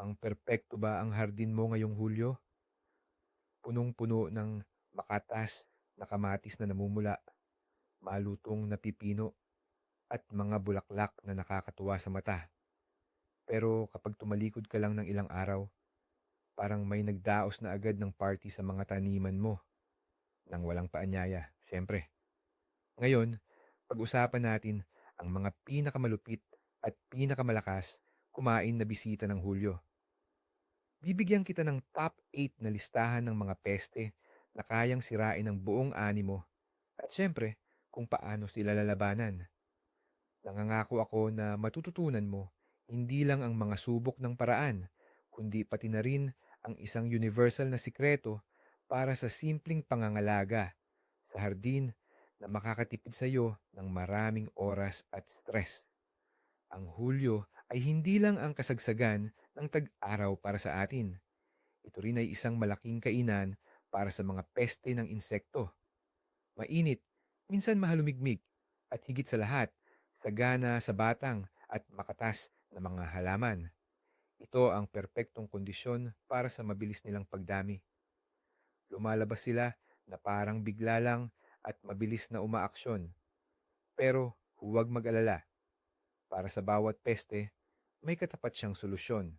Mukhang perpekto ba ang hardin mo ngayong Hulyo? Punong-puno ng makatas na kamatis na namumula, malutong na pipino, at mga bulaklak na nakakatuwa sa mata. Pero kapag tumalikod ka lang ng ilang araw, parang may nagdaos na agad ng party sa mga taniman mo nang walang paanyaya, syempre. Ngayon, pag-usapan natin ang mga pinakamalupit at pinakamalakas kumain na bisita ng Hulyo. Bibigyan kita ng top 8 na listahan ng mga peste na kayang sirain ang buong animo at syempre kung paano sila lalabanan. Nangangako ako na matututunan mo hindi lang ang mga subok ng paraan, kundi pati na rin ang isang universal na sikreto para sa simpleng pangangalaga sa hardin na makakatipid sa iyo ng maraming oras at stress. Ang Hulyo ay hindi lang ang kasagsagan ng tag-araw para sa atin. Ito rin ay isang malaking kainan para sa mga peste ng insekto. Mainit, minsan mahalumigmig, at higit sa lahat, sagana sa batang at makatas na mga halaman. Ito ang perpektong kondisyon para sa mabilis nilang pagdami. Lumalabas sila na parang bigla lang at mabilis na umaaksyon. Pero huwag mag-alala. Para sa bawat peste, may katapat siyang solusyon.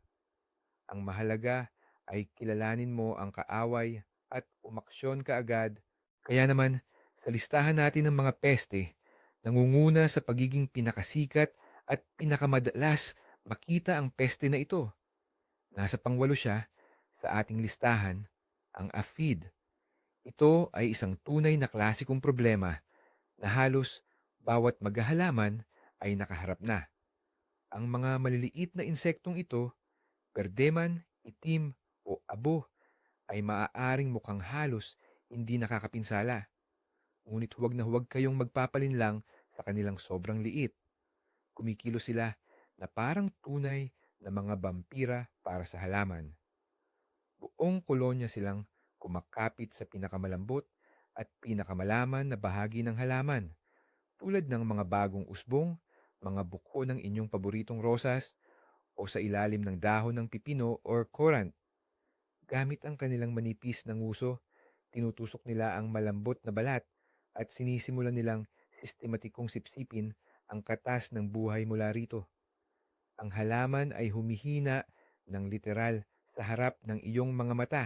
Ang mahalaga ay kilalanin mo ang kaaway at umaksyon ka agad. Kaya naman, sa listahan natin ng mga peste, nangunguna sa pagiging pinakasikat at pinakamadalas makita ang peste na ito. Nasa pangwalo siya sa ating listahan, ang aphid. Ito ay isang tunay na klasikong problema na halos bawat maghahalaman ay nakaharap na. Ang mga maliliit na insektong ito, perdeman, itim o abo, ay maaaring mukhang halos hindi nakakapinsala. Ngunit huwag na huwag kayong magpapalinlang sa kanilang sobrang liit. Kumikilo sila na parang tunay na mga vampira para sa halaman. Buong kolonya silang kumakapit sa pinakamalambot at pinakamalaman na bahagi ng halaman, tulad ng mga bagong usbong, mga buko ng inyong paboritong rosas, o sa ilalim ng dahon ng pipino or korant. Gamit ang kanilang manipis na nguso, tinutusok nila ang malambot na balat at sinisimulan nilang sistematikong sipsipin ang katas ng buhay mula rito. Ang halaman ay humihina ng literal sa harap ng iyong mga mata.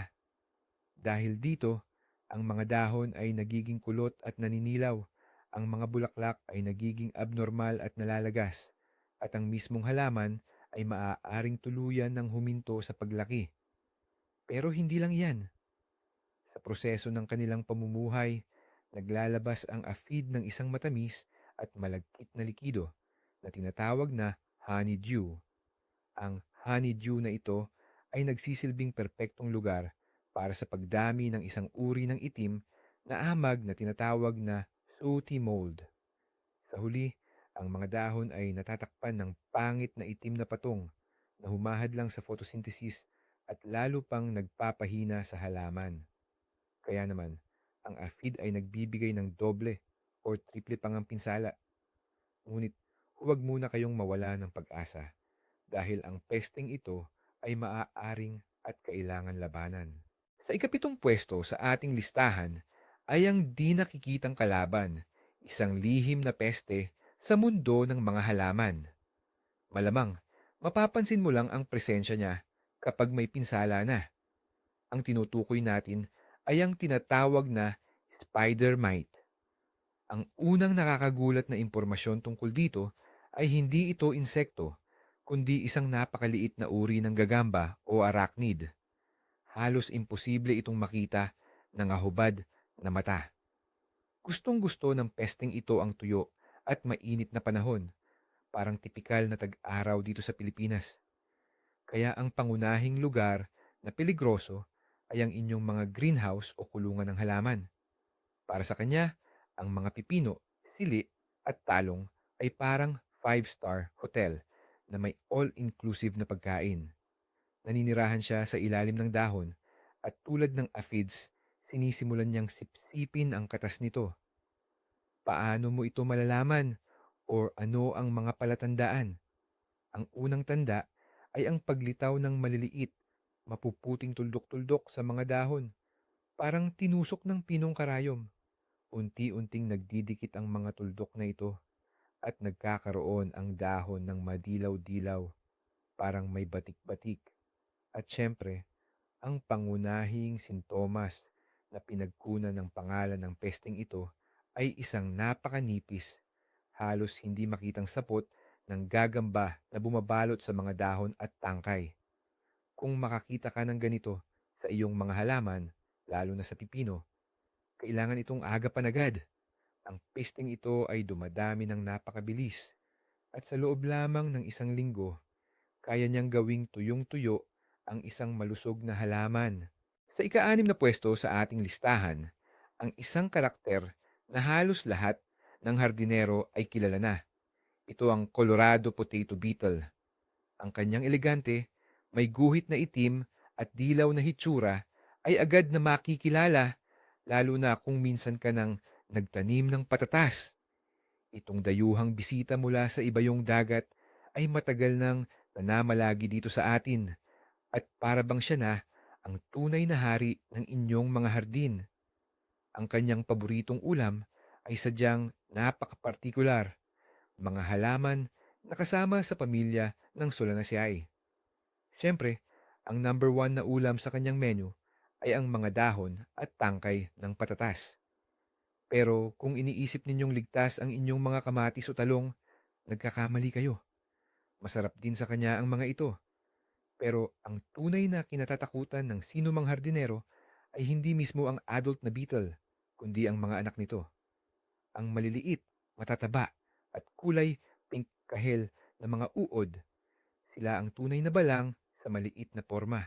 Dahil dito, ang mga dahon ay nagiging kulot at naninilaw, ang mga bulaklak ay nagiging abnormal at nalalagas, at ang mismong halaman ay maaaring tuluyan ng huminto sa paglaki. Pero hindi lang yan. Sa proseso ng kanilang pamumuhay, naglalabas ang aphid ng isang matamis at malagkit na likido na tinatawag na honeydew. Ang honeydew na ito ay nagsisilbing perpektong lugar para sa pagdami ng isang uri ng itim na amag na tinatawag na sooty mold. Sa huli, ang mga dahon ay natatakpan ng pangit na itim na patong na humahad lang sa photosynthesis at lalo pang nagpapahina sa halaman. Kaya naman, ang aphid ay nagbibigay ng doble or triple pang ang pinsala. Ngunit huwag muna kayong mawala ng pag-asa dahil ang pesting ito ay maaaring at kailangan labanan. Sa ikapitong pwesto sa ating listahan ay ang di nakikitang kalaban, isang lihim na peste sa mundo ng mga halaman. Malamang, mapapansin mo lang ang presensya niya kapag may pinsala na. Ang tinutukoy natin ay ang tinatawag na spider mite. Ang unang nakakagulat na impormasyon tungkol dito ay hindi ito insekto, kundi isang napakaliit na uri ng gagamba o arachnid. Halos imposible itong makita ng ahubad na mata. Gustong gusto ng pesting ito ang tuyo at mainit na panahon, parang tipikal na tag-araw dito sa Pilipinas. Kaya ang pangunahing lugar na peligroso ay ang inyong mga greenhouse o kulungan ng halaman. Para sa kanya, ang mga pipino, sili at talong ay parang five-star hotel na may all-inclusive na pagkain. Naninirahan siya sa ilalim ng dahon at tulad ng aphids, sinisimulan niyang sipsipin ang katas nito. Paano mo ito malalaman or ano ang mga palatandaan? Ang unang tanda ay ang paglitaw ng maliliit, mapuputing tuldok-tuldok sa mga dahon, parang tinusok ng pinong karayom. Unti-unting nagdidikit ang mga tuldok na ito at nagkakaroon ang dahon ng madilaw-dilaw, parang may batik-batik. At syempre, ang pangunahing sintomas na pinagkunan ng pangalan ng pesteng ito ay isang napakanipis, halos hindi makitang sapot ng gagamba na bumabalot sa mga dahon at tangkay. Kung makakita ka ng ganito sa iyong mga halaman, lalo na sa pipino, kailangan itong agapan agad. Ang pesteng ito ay dumadami ng napakabilis at sa loob lamang ng isang linggo, kaya niyang gawing tuyong-tuyo ang isang malusog na halaman. Sa ika-anim na pwesto sa ating listahan, ang isang karakter na halos lahat ng hardinero ay kilala na. Ito ang Colorado Potato Beetle. Ang kanyang elegante, may guhit na itim at dilaw na hitsura ay agad na makikilala, lalo na kung minsan ka nang nagtanim ng patatas. Itong dayuhang bisita mula sa ibayong dagat ay matagal nang nanamalagi dito sa atin at para bang siya na ang tunay na hari ng inyong mga hardin. Ang kanyang paboritong ulam ay sadyang napakapartikular, mga halaman na kasama sa pamilya ng Solanaceae. Siyempre, ang number one na ulam sa kanyang menu ay ang mga dahon at tangkay ng patatas. Pero kung iniisip ninyong ligtas ang inyong mga kamatis o talong, nagkakamali kayo. Masarap din sa kanya ang mga ito. Pero ang tunay na kinatatakutan ng sino mang hardinero ay hindi mismo ang adult na beetle, kundi ang mga anak nito. Ang maliliit, matataba, at kulay pink kahel na mga uod. Sila ang tunay na balang sa maliit na porma.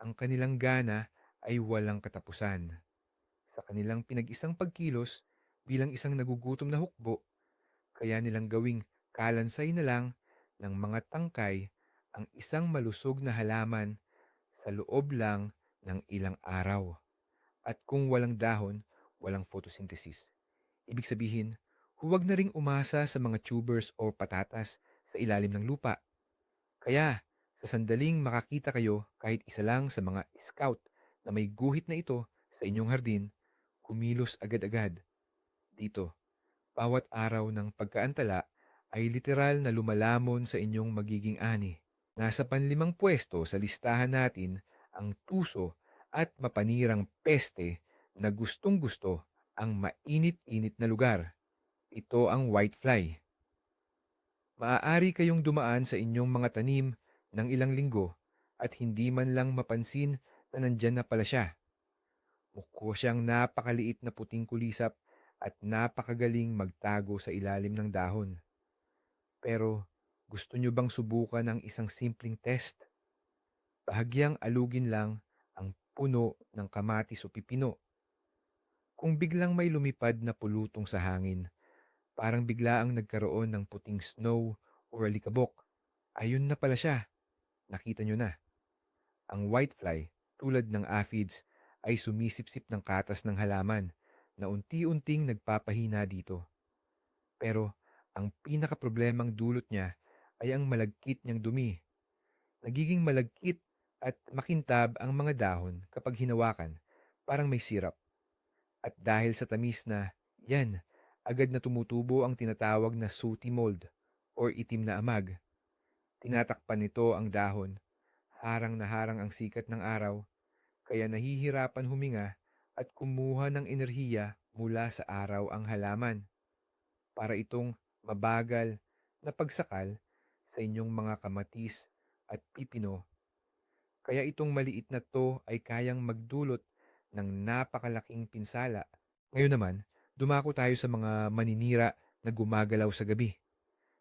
Ang kanilang gana ay walang katapusan. Sa kanilang pinag-isang pagkilos bilang isang nagugutom na hukbo, kaya nilang gawing kalansay na lang ng mga tangkay ang isang malusog na halaman sa loob lang ng ilang araw. At kung walang dahon, walang photosynthesis. Ibig sabihin, huwag na ring umasa sa mga tubers o patatas sa ilalim ng lupa. Kaya, sa sandaling makakita kayo kahit isa lang sa mga scout na may guhit na ito sa inyong hardin, kumilos agad-agad. Dito, bawat araw ng pagkaantala ay literal na lumalamon sa inyong magiging ani. Nasa panlimang pwesto sa listahan natin ang tuso at mapanirang peste na gustong-gusto ang mainit-init na lugar. Ito ang whitefly. Maaari kayong dumaan sa inyong mga tanim ng ilang linggo at hindi man lang mapansin na nandyan na pala siya. Mukho siyang napakaliit na puting kulisap at napakagaling magtago sa ilalim ng dahon. Pero gusto nyo bang subukan ang isang simpleng test? Bahagyang alugin lang ang puno ng kamatis o pipino. Kung biglang may lumipad na pulutong sa hangin, parang biglaang nagkaroon ng puting snow o alikabok, ayun na pala siya. Nakita nyo na. Ang whitefly, tulad ng aphids, ay sumisipsip ng katas ng halaman na unti-unting nagpapahina dito. Pero ang pinakaproblemang dulot niya ay ang malagkit niyang dumi. Nagiging malagkit at makintab ang mga dahon kapag hinawakan, parang may sirap. At dahil sa tamis na, yan, agad na tumutubo ang tinatawag na sooty mold or itim na amag. Tinatakpan nito ang dahon, harang na harang ang sikat ng araw, kaya nahihirapan huminga at kumuha ng enerhiya mula sa araw ang halaman para itong mabagal na pagsakal sa inyong mga kamatis at pipino. Kaya itong maliit na to ay kayang magdulot ng napakalaking pinsala. Ngayon naman, dumako tayo sa mga maninira na gumagalaw sa gabi.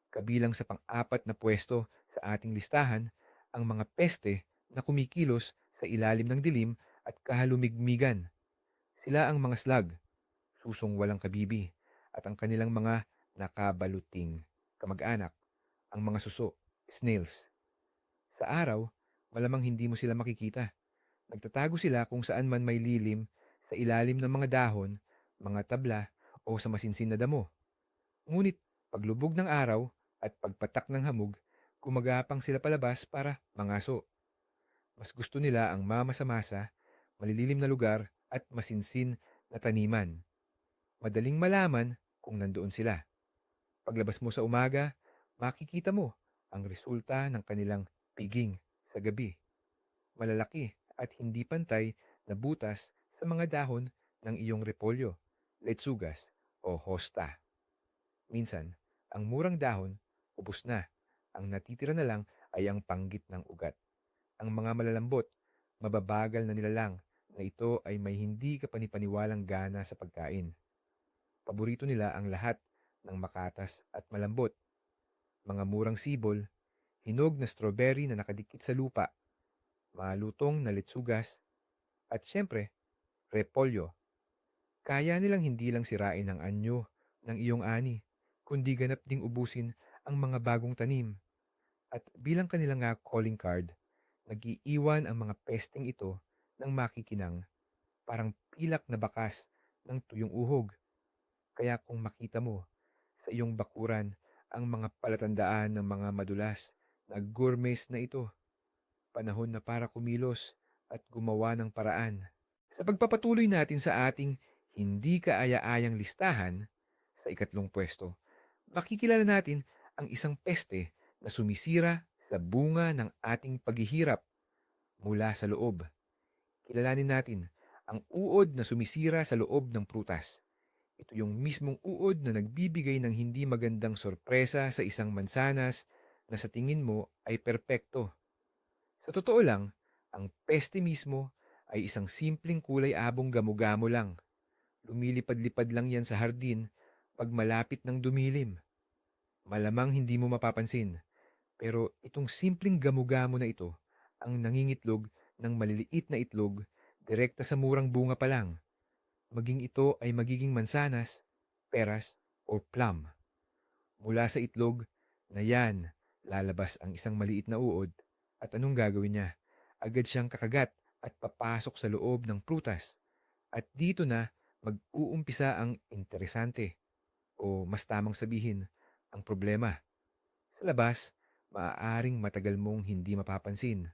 Kabilang sa pang-apat na pwesto sa ating listahan, ang mga peste na kumikilos sa ilalim ng dilim at kahalumigmigan. Sila ang mga slug, susong walang kabibi, at ang kanilang mga nakabaluting kamag-anak, ang mga suso, snails. Sa araw, malamang hindi mo sila makikita. Nagtatago sila kung saan man may lilim, sa ilalim ng mga dahon, mga tabla, o sa masinsin na damo. Ngunit paglubog ng araw at pagpatak ng hamog, Gumagapang sila palabas para mangaso. Mas gusto nila ang mamasa-masa, malililim na lugar at masinsin na taniman. Madaling malaman kung nandoon sila. Paglabas mo sa umaga, makikita mo ang resulta ng kanilang piging sa gabi. Malalaki at hindi pantay na butas sa mga dahon ng iyong repolyo, letsugas o hosta. Minsan, ang murang dahon, ubos na. Ang natitira na lang ay ang panggit ng ugat. Ang mga malalambot, mababagal na nilalang na ito ay may hindi kapanipaniwalang gana sa pagkain. Paborito nila ang lahat ng makatas at malambot. Mga murang sibol, hinog na strawberry na nakadikit sa lupa, malutong na litsugas, at syempre, repolyo. Kaya nilang hindi lang sirain ang anyo ng iyong ani, kundi ganap ding ubusin ang mga bagong tanim. At bilang kanilang nga calling card, nag-iiwan ang mga pesting ito ng makikinang, parang pilak na bakas ng tuyong uhog. Kaya kung makita mo sa iyong bakuran ang mga palatandaan ng mga madulas na gourmets na ito, panahon na para kumilos at gumawa ng paraan. Sa pagpapatuloy natin sa ating hindi kaaya-ayang listahan sa ikatlong pwesto, makikilala natin ang isang peste na sumisira sa bunga ng ating paghihirap mula sa loob. Kilalanin natin ang uod na sumisira sa loob ng prutas. Ito yung mismong uod na nagbibigay ng hindi magandang sorpresa sa isang mansanas na sa tingin mo ay perpekto. Sa totoo lang, ang peste mismo ay isang simpleng kulay abong gamo-gamo lang. Lumilipad-lipad lang yan sa hardin pag malapit ng dumilim. Malamang hindi mo mapapansin, pero itong simpleng gamo-gamo na ito ang nangingitlog ng maliliit na itlog direkta sa murang bunga pa lang. Maging ito ay magiging mansanas, peras, o plum. Mula sa itlog na yan, lalabas ang isang maliit na uod at anong gagawin niya? Agad siyang kakagat at papasok sa loob ng prutas. At dito na mag-uumpisa ang interesante o mas tamang sabihin ang problema. Sa labas, maaaring matagal mong hindi mapapansin.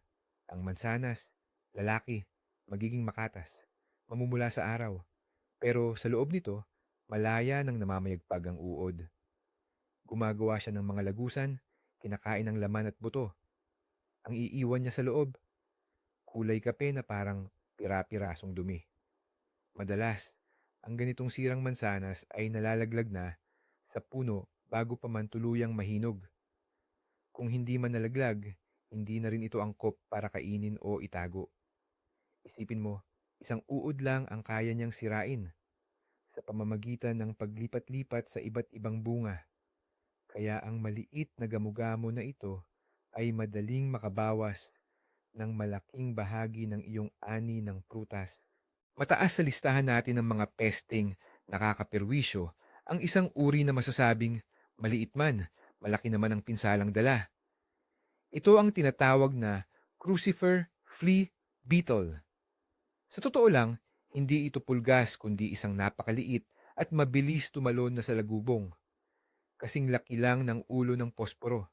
Ang mansanas, lalaki, magiging makatas, mamumula sa araw. Pero sa loob nito, malaya nang namamayagpag ang uod. Gumagawa siya ng mga lagusan, kinakain ng laman at buto. Ang iiwan niya sa loob, kulay kape na parang pira-pirasong dumi. Madalas, ang ganitong sirang mansanas ay nalalaglag na sa puno bago pa man tuluyang mahinog. Kung hindi man nalaglag, hindi na rin ito angkop para kainin o itago. Isipin mo, isang uod lang ang kaya niyang sirain sa pamamagitan ng paglipat-lipat sa iba't ibang bunga. Kaya ang maliit na gamugamo na ito ay madaling makabawas ng malaking bahagi ng iyong ani ng prutas. Mataas sa listahan natin ng mga pesting nakakapirwisyo ang isang uri na masasabing maliit man, malaki naman ang pinsalang dala. Ito ang tinatawag na crucifer flea beetle. Sa totoo lang, hindi ito pulgas kundi isang napakaliit at mabilis tumalon na sa lagubong. Kasing laki lang ng ulo ng posporo.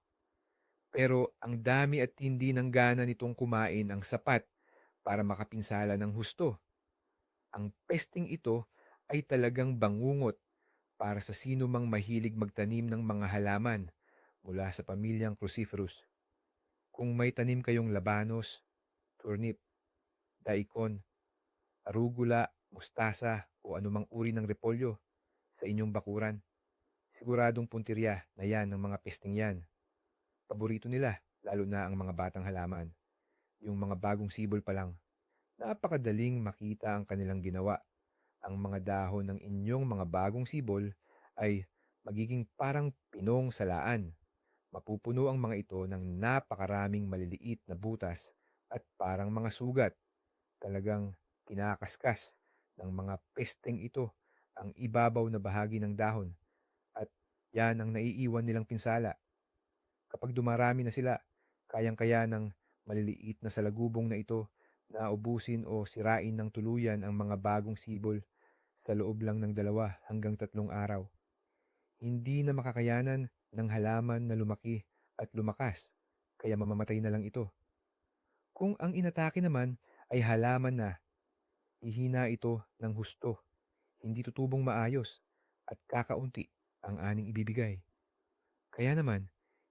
Pero ang dami at tindi ng gana nitong kumain ang sapat para makapinsala ng husto. Ang pesting ito ay talagang bangungot para sa sino mang mahilig magtanim ng mga halaman mula sa pamilyang cruciferous. Kung may tanim kayong labanos, turnip, daikon, arugula, mustasa o anumang uri ng repolyo sa inyong bakuran, siguradong puntirya na yan ng mga pesting yan. Paborito nila, lalo na ang mga batang halaman. Yung mga bagong sibol pa lang. Napakadaling makita ang kanilang ginawa. Ang mga dahon ng inyong mga bagong sibol ay magiging parang pinong salaan. Mapupuno ang mga ito ng napakaraming maliliit na butas at parang mga sugat. Talagang kinakaskas ng mga pesteng ito ang ibabaw na bahagi ng dahon at yan ang naiiwan nilang pinsala. Kapag dumarami na sila, kayang-kaya ng maliliit na salagubong na ito na ubusin o sirain ng tuluyan ang mga bagong sibol sa loob lang ng dalawa hanggang tatlong araw. Hindi na makakayanan ng halaman na lumaki at lumakas kaya mamamatay na lang ito. Kung ang inatake naman ay halaman na, hihina ito ng husto, hindi tutubong maayos, at kakaunti ang aning ibibigay. Kaya naman,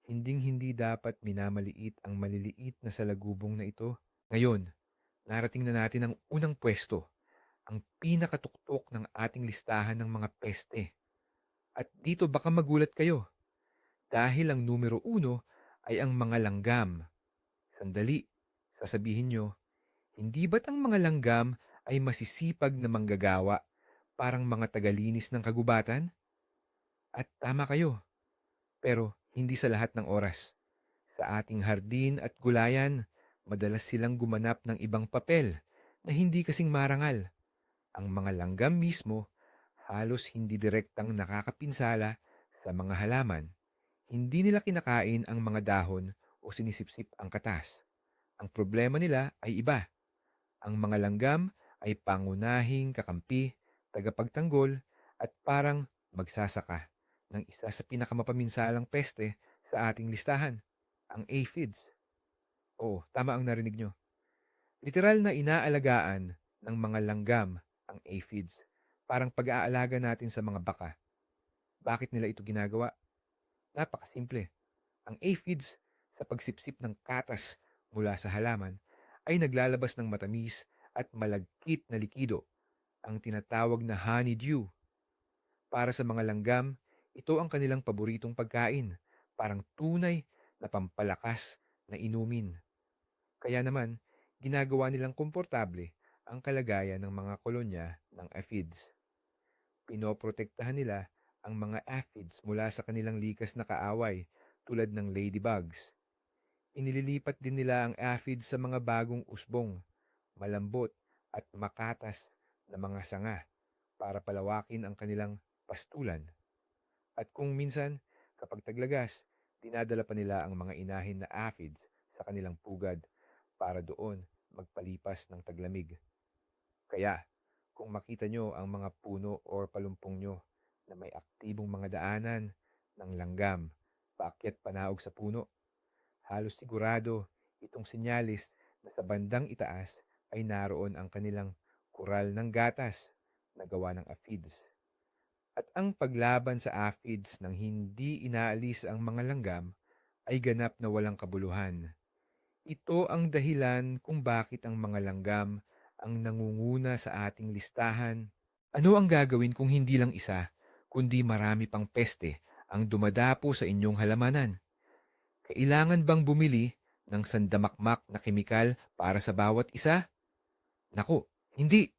hinding-hindi dapat minamaliit ang maliliit na salagubong na ito. Ngayon, narating na natin ang unang pwesto, ang pinakatuktok ng ating listahan ng mga peste. At dito baka magulat kayo, dahil ang numero uno ay ang mga langgam. Sandali, sasabihin nyo, hindi ba't ang mga langgam ay masisipag na manggagawa, parang mga tagalinis ng kagubatan? At tama kayo, pero hindi sa lahat ng oras. Sa ating hardin at gulayan, madalas silang gumanap ng ibang papel na hindi kasing marangal. Ang mga langgam mismo halos hindi direktang nakakapinsala sa mga halaman. Hindi nila kinakain ang mga dahon o sinisipsip ang katas. Ang problema nila ay iba. Ang mga langgam ay pangunahing kakampi, tagapagtanggol at parang magsasaka ng isa sa pinakamapaminsalang peste sa ating listahan, ang aphids. Oo, tama ang narinig nyo. Literal na inaalagaan ng mga langgam ang aphids. Parang pag-aalaga natin sa mga baka. Bakit nila ito ginagawa? Napakasimple. Ang aphids sa pagsipsip ng katas mula sa halaman ay naglalabas ng matamis at malagkit na likido, ang tinatawag na honeydew. Para sa mga langgam, ito ang kanilang paboritong pagkain, parang tunay na pampalakas na inumin. Kaya naman, ginagawa nilang komportable ang kalagayan ng mga kolonya ng aphids. Pinoprotektahan nila ang mga aphids mula sa kanilang likas na kaaway tulad ng ladybugs. Inililipat din nila ang aphids sa mga bagong usbong, malambot at makatas na mga sanga para palawakin ang kanilang pastulan. At kung minsan, kapag taglagas, dinadala pa nila ang mga inahin na aphids sa kanilang pugad para doon magpalipas ng taglamig. Kaya, kung makita nyo ang mga puno or palumpong nyo na may aktibong mga daanan ng langgam, paakyat panaog sa puno. Halos sigurado itong sinyalis na sa bandang itaas ay naroon ang kanilang kural ng gatas na gawa ng aphids. At ang paglaban sa aphids nang hindi inaalis ang mga langgam ay ganap na walang kabuluhan. Ito ang dahilan kung bakit ang mga langgam ang nangunguna sa ating listahan. Ano ang gagawin kung hindi lang isa, kundi marami pang peste ang dumadapo sa inyong halamanan? Kailangan bang bumili ng sandamakmak na kemikal para sa bawat isa? Naku, hindi.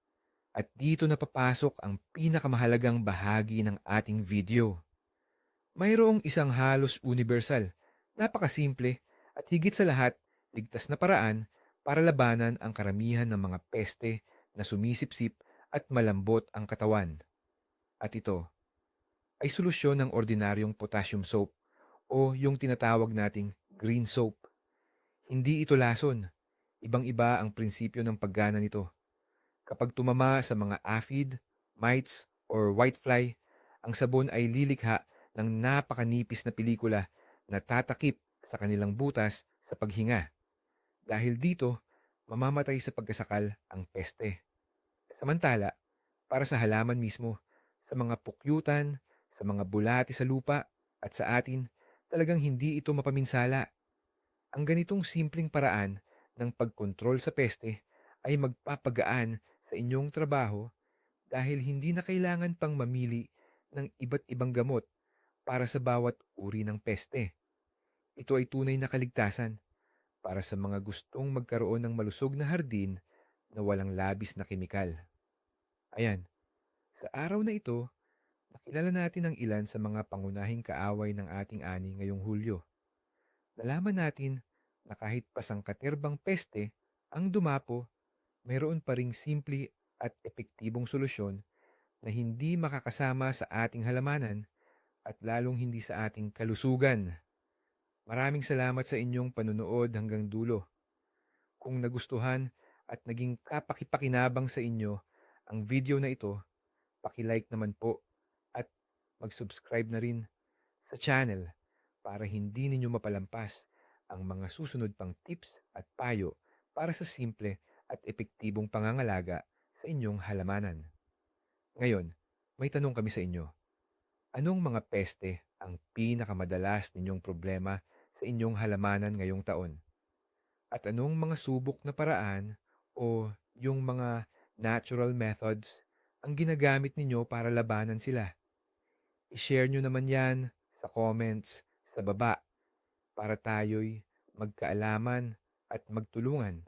At dito na papasok ang pinakamahalagang bahagi ng ating video. Mayroong isang halos universal, napakasimple at higit sa lahat, ligtas na paraan para labanan ang karamihan ng mga peste na sumisipsip at malambot ang katawan. At ito ay solusyon ng ordinaryong potassium soap o yung tinatawag nating green soap. Hindi ito lason. Ibang-iba ang prinsipyo ng paggana nito. Kapag tumama sa mga aphid, mites, or whitefly, ang sabon ay lilikha ng napakanipis na pelikula na tatakip sa kanilang butas sa paghinga. Dahil dito, mamamatay sa pagkasakal ang peste. Samantala, para sa halaman mismo, sa mga pukyutan, sa mga bulati sa lupa, at sa atin, talagang hindi ito mapaminsala. Ang ganitong simpleng paraan ng pagkontrol sa peste ay magpapagaan sa inyong trabaho dahil hindi na kailangan pang mamili ng iba't ibang gamot para sa bawat uri ng peste. Ito ay tunay na kaligtasan para sa mga gustong magkaroon ng malusog na hardin na walang labis na kemikal. Ayan, sa araw na ito, nakilala natin ang ilan sa mga pangunahing kaaway ng ating ani ngayong Hulyo. Nalaman natin na kahit pasangkaterbang peste ang dumapo, mayroon pa ring simple at epektibong solusyon na hindi makakasama sa ating halamanan at lalong hindi sa ating kalusugan. Maraming salamat sa inyong panunood hanggang dulo. Kung nagustuhan at naging kapakipakinabang sa inyo ang video na ito, paki-like naman po at mag-subscribe na rin sa channel para hindi ninyo mapalampas ang mga susunod pang tips at payo para sa simple at epektibong pangangalaga sa inyong halamanan. Ngayon, may tanong kami sa inyo. Anong mga peste ang pinakamadalas ninyong problema sa inyong halamanan ngayong taon? At anong mga subok na paraan o yung mga natural methods ang ginagamit ninyo para labanan sila? I-share nyo naman yan sa comments sa baba para tayo'y magkaalaman at magtulungan